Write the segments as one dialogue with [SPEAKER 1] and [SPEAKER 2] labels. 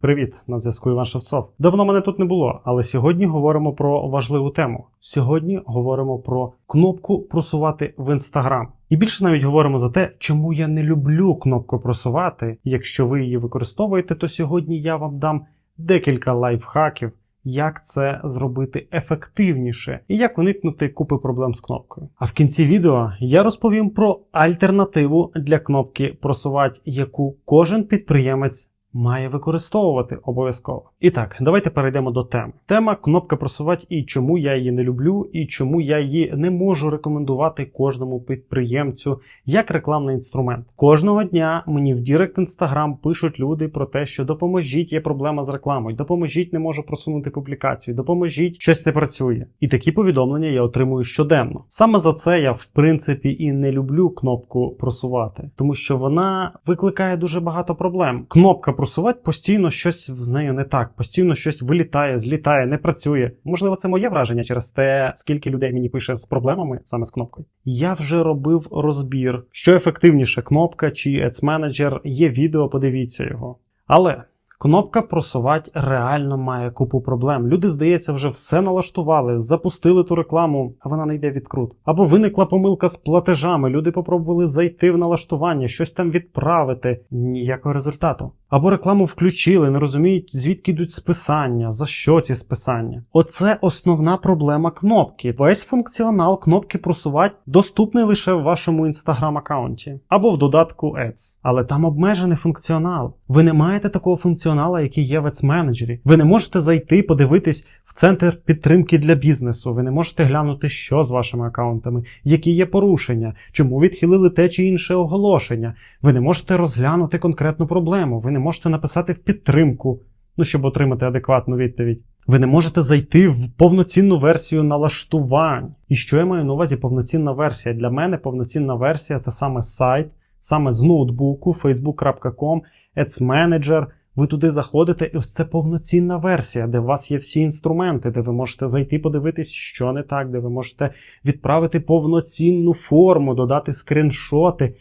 [SPEAKER 1] Привіт, на зв'язку Іван Шевцов. Давно мене тут не було, але сьогодні говоримо про важливу тему. Сьогодні говоримо про кнопку просувати в інстаграм. І більше навіть говоримо за те, чому я не люблю кнопку просувати. Якщо ви її використовуєте, то сьогодні я вам дам декілька лайфхаків, як це зробити ефективніше і як уникнути купи проблем з кнопкою. А в кінці відео я розповім про альтернативу для кнопки просувати, яку кожен підприємець має використовувати обов'язково. І так, давайте перейдемо до теми. Тема кнопка просувати і чому я її не люблю, і чому я її не можу рекомендувати кожному підприємцю як рекламний інструмент. Кожного дня мені в Дірект Інстаграм пишуть люди про те, що допоможіть, є проблема з рекламою, допоможіть, не можу просунути публікацію, допоможіть, щось не працює. І такі повідомлення я отримую щоденно. Саме за це я в принципі і не люблю кнопку просувати, тому що вона викликає дуже багато проблем. Кнопка просувати постійно щось з нею не так, постійно щось вилітає, злітає, не працює. Можливо, це моє враження через те, скільки людей мені пише з проблемами саме з кнопкою. Я вже робив розбір, що ефективніше, кнопка чи Ads Manager. Є відео, подивіться його. Але. Кнопка просувати реально має купу проблем. Люди, здається, вже все налаштували, запустили ту рекламу, а вона не йде відкрут. Або виникла помилка з платежами. Люди попробували зайти в налаштування, щось там відправити. Ніякого результату. Або рекламу включили, не розуміють, звідки йдуть списання, за що ці списання. Оце основна проблема кнопки. Весь функціонал кнопки просувати доступний лише в вашому інстаграм аккаунті або в додатку Ads. Але там обмежений функціонал. Ви не маєте такого функціонала, який є в. Ви не можете зайти, подивитись в центр підтримки для бізнесу. Ви не можете глянути, що з вашими аккаунтами, які є порушення, чому відхилили те чи інше оголошення. Ви не можете розглянути конкретну проблему. Ви не можете написати в підтримку, ну щоб отримати адекватну відповідь. Ви не можете зайти в повноцінну версію налаштувань. І що я маю на увазі повноцінна версія? Для мене повноцінна версія це саме сайт, саме з ноутбуку, facebook.com, Ads Manager. Ви туди заходите, і ось це повноцінна версія, де у вас є всі інструменти, де ви можете зайти, подивитись, що не так, де ви можете відправити повноцінну форму, додати скріншоти,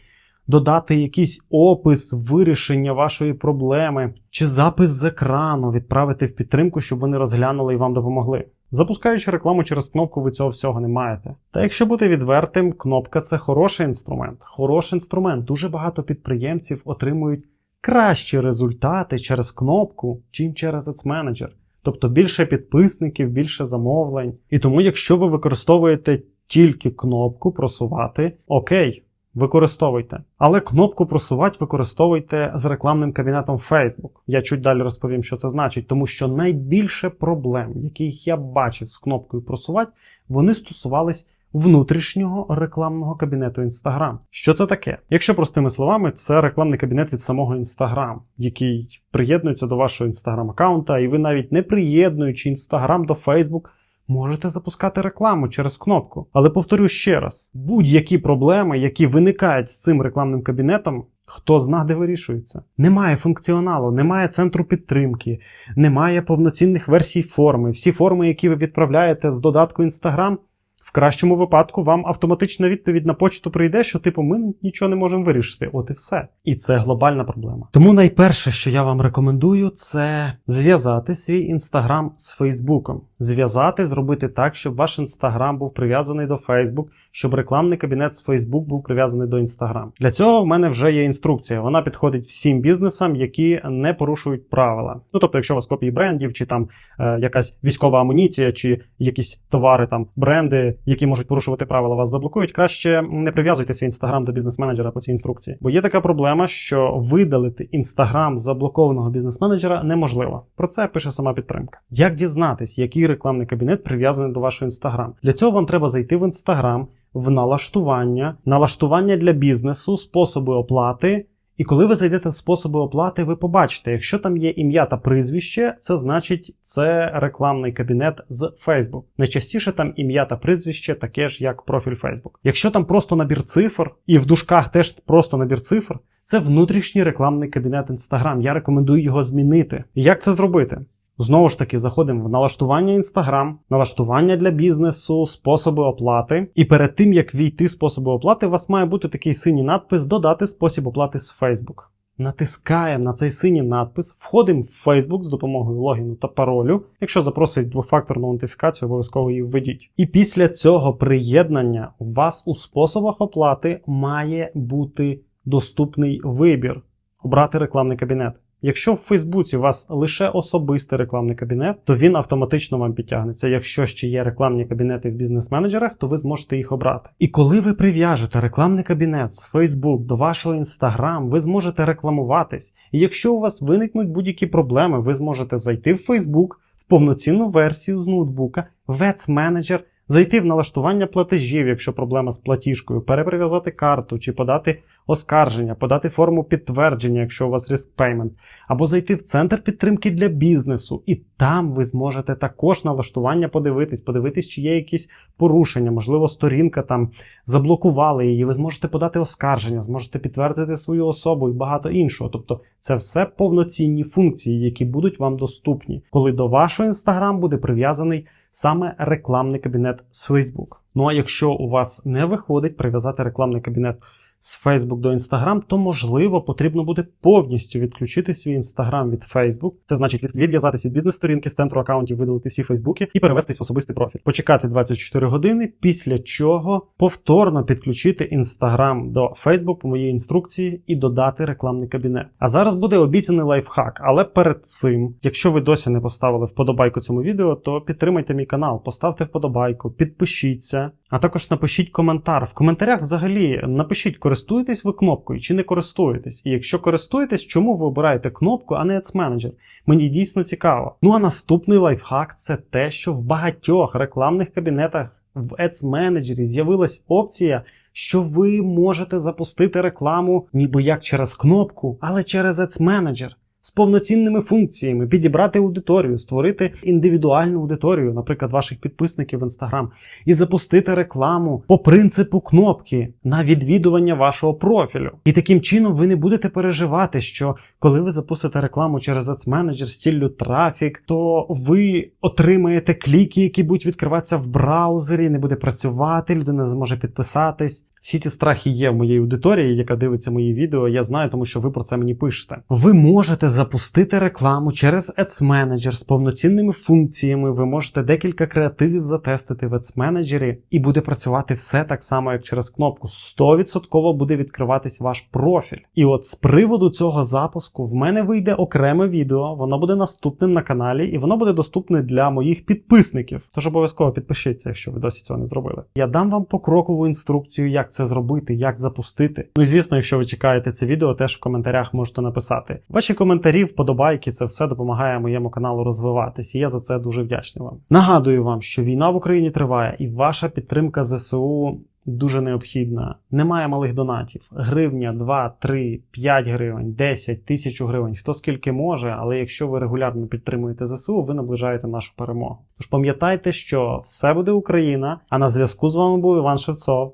[SPEAKER 1] додати якийсь опис вирішення вашої проблеми, чи запис з екрану, відправити в підтримку, щоб вони розглянули і вам допомогли. Запускаючи рекламу через кнопку, ви цього всього не маєте. Та якщо бути відвертим, кнопка це хороший інструмент. Хороший інструмент. Дуже багато підприємців отримують кращі результати через кнопку, чим через Ads Manager. Тобто більше підписників, більше замовлень. І тому, якщо ви використовуєте тільки кнопку просувати, окей, використовуйте. Але кнопку просувати використовуйте з рекламним кабінетом Facebook. Я чуть далі розповім, що це значить, тому що найбільше проблем, яких я бачив з кнопкою просувати, вони стосувались внутрішнього рекламного кабінету Instagram. Що це таке? Якщо простими словами, це рекламний кабінет від самого Instagram, який приєднується до вашого Instagram аккаунта, і ви навіть не приєднуючи Instagram до Facebook, можете запускати рекламу через кнопку. Але повторю ще раз: будь-які проблеми, які виникають з цим рекламним кабінетом. Хто зна, де вирішується? Немає функціоналу, немає центру підтримки, немає повноцінних версій форми. Всі форми, які ви відправляєте з додатку Instagram, в кращому випадку вам автоматична відповідь на почту прийде, що типу ми нічого не можемо вирішити. От і все. І це глобальна проблема. Тому найперше, що я вам рекомендую, це зв'язати свій інстаграм з Фейсбуком. Зв'язати, зробити так, щоб ваш інстаграм був прив'язаний до Фейсбук, щоб рекламний кабінет з Фейсбук був прив'язаний до Інстаграм. Для цього в мене вже є інструкція. Вона підходить всім бізнесам, які не порушують правила. Ну тобто, якщо у вас копії брендів, чи там е, якась військова амуніція, чи якісь товари, там бренди, які можуть порушувати правила, вас заблокують. Краще не прив'язуйте свій інстаграм до бізнес-менеджера по цій інструкції. Бо є така проблема, що видалити інстаграм заблокованого бізнес-менеджера неможливо. Про це пише сама підтримка. Як дізнатись, який рекламний кабінет прив'язаний до вашого інстаграм? Для цього вам треба зайти в інстаграм, в налаштування, налаштування для бізнесу, способи оплати. І коли ви зайдете в способи оплати, ви побачите, якщо там є ім'я та прізвище, це значить це рекламний кабінет з Facebook. Найчастіше там ім'я та прізвище таке ж, як профіль Facebook. Якщо там просто набір цифр, і в дужках теж просто набір цифр, це внутрішній рекламний кабінет Instagram. Я рекомендую його змінити. Як це зробити? Знову ж таки, заходимо в налаштування Instagram, налаштування для бізнесу, способи оплати. І перед тим як війти способи оплати, у вас має бути такий синій надпис Додати спосіб оплати з Facebook. натискаємо на цей синій надпис, входимо в Facebook з допомогою логіну та паролю. Якщо запросить двофакторну аутентифікацію, обов'язково її введіть. І після цього приєднання у вас у способах оплати має бути доступний вибір обрати рекламний кабінет. Якщо в Фейсбуці у вас лише особистий рекламний кабінет, то він автоматично вам підтягнеться. Якщо ще є рекламні кабінети в бізнес-менеджерах, то ви зможете їх обрати. І коли ви прив'яжете рекламний кабінет з Facebook до вашого Instagram, ви зможете рекламуватись. І якщо у вас виникнуть будь-які проблеми, ви зможете зайти в Facebook в повноцінну версію з ноутбука, в Ads Manager, зайти в налаштування платежів, якщо проблема з платіжкою, переприв'язати карту чи подати оскарження, подати форму підтвердження, якщо у вас risk payment, або зайти в центр підтримки для бізнесу, і там ви зможете також налаштування подивитись, подивитись, чи є якісь порушення, можливо, сторінка там заблокували її. Ви зможете подати оскарження, зможете підтвердити свою особу і багато іншого. Тобто, це все повноцінні функції, які будуть вам доступні, коли до вашого інстаграм буде прив'язаний саме рекламний кабінет з Facebook. Ну а якщо у вас не виходить прив'язати рекламний кабінет з Facebook до Instagram, то можливо потрібно буде повністю відключити свій Instagram від Facebook. Це значить від- відв'язатись від бізнес-сторінки з центру аккаунтів, видалити всі Фейсбуки і перевестись в особистий профіль. Почекати 24 години, після чого повторно підключити Instagram до Facebook по моїй інструкції і додати рекламний кабінет. А зараз буде обіцяний лайфхак. Але перед цим, якщо ви досі не поставили вподобайку цьому відео, то підтримайте мій канал, поставте вподобайку, підпишіться, а також напишіть коментар. В коментарях взагалі напишіть, користуєтесь ви кнопкою чи не користуєтесь. І якщо користуєтесь, чому ви обираєте кнопку, а не Ads Manager? Мені дійсно цікаво. Ну а наступний лайфхак це те, що в багатьох рекламних кабінетах в Ads Manager з'явилась опція. Що ви можете запустити рекламу ніби як через кнопку, але через Ads Manager з повноцінними функціями, підібрати аудиторію, створити індивідуальну аудиторію, наприклад, ваших підписників в Instagram, і запустити рекламу по принципу кнопки на відвідування вашого профілю. І таким чином ви не будете переживати, що коли ви запустите рекламу через Ads Manager з ціллю трафік, то ви отримаєте кліки, які будуть відкриватися в браузері, не буде працювати, людина зможе підписатись. Всі ці страхи є в моїй аудиторії, яка дивиться мої відео. Я знаю, тому що ви про це мені пишете. Ви можете запустити рекламу через Ads Manager з повноцінними функціями. Ви можете декілька креативів затестити в Ads Manager, і буде працювати все так само, як через кнопку. 100% буде відкриватись ваш профіль. І от з приводу цього запуску в мене вийде окреме відео. Воно буде наступним на каналі, і воно буде доступне для моїх підписників. Тож обов'язково підпишіться, якщо ви досі цього не зробили. Я дам вам покрокову інструкцію, як це зробити, як запустити. Ну і звісно, якщо ви чекаєте це відео, теж в коментарях можете написати. Ваші коментарі, вподобайки, це все допомагає моєму каналу розвиватись, і я за це дуже вдячний вам. Нагадую вам, що війна в Україні триває, і ваша підтримка ЗСУ. Дуже необхідна. Немає малих донатів. Гривня, 2, 3, 5 гривень, 10, тисячу гривень. Хто скільки може, але якщо ви регулярно підтримуєте ЗСУ, ви наближаєте нашу перемогу. Тож пам'ятайте, що все буде Україна. А на зв'язку з вами був Іван Шевцов.